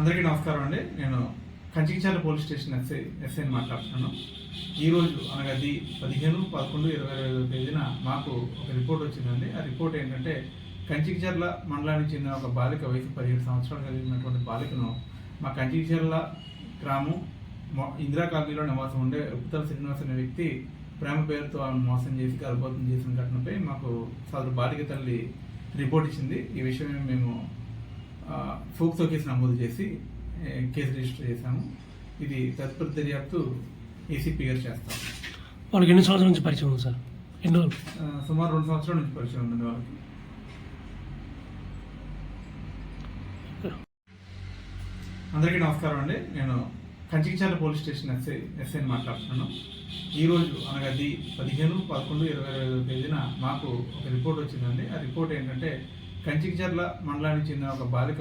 అందరికీ నమస్కారం అండి. నేను కంచికిచాల పోలీస్ స్టేషన్ ఎస్ఐ ఎస్ఐని మాట్లాడుతున్నాను. ఈరోజు అనగా అది పదిహేను పదకొండు ఇరవై ఐదు తేదీన మాకు ఒక రిపోర్ట్ వచ్చిందండి. ఆ రిపోర్ట్ ఏంటంటే కంచికిచర్ల మండలానికి చెందిన ఒక బాలిక వయసు పదిహేడు సంవత్సరాలు కలిగినటువంటి బాలికను మా కంచికిచర్ల గ్రామం ఇందిరా కాలనీలో నివాసం ఉండే ఉత్తర శ్రీనివాస్ అనే వ్యక్తి ప్రేమ పేరుతో ఆమెను మోసం చేసి గర్భవతం చేసిన ఘటనపై మాకు సదరు బాలిక తల్లి రిపోర్ట్ ఇచ్చింది. ఈ విషయమే మేము ఫోక్సో కేసు నమోదు చేసి కేసు రిజిస్టర్ చేశాము. ఇది తదుపరి దర్యాప్తు ఏసీపీ గారు చేస్తాం వాళ్ళకి ఎన్ని సంవత్సరాల నుంచి పరిచయం ఉంది సార్? ఎన్నో సుమారు రెండు సంవత్సరాల నుంచి పరిచయం ఉందండి వాళ్ళకి. అందరికీ నమస్కారం అండి. నేను కంచికిచాల పోలీస్ స్టేషన్ ఎస్ఐ ఎస్ఐని మాట్లాడుతున్నాను. ఈరోజు అనగా అది పదిహేను పదకొండు ఇరవై ఐదో తేదీన మాకు ఒక రిపోర్ట్ వచ్చిందండి. ఆ రిపోర్ట్ ఏంటంటే కంచికిచర్ల మండలానికి చెందిన ఒక బాలిక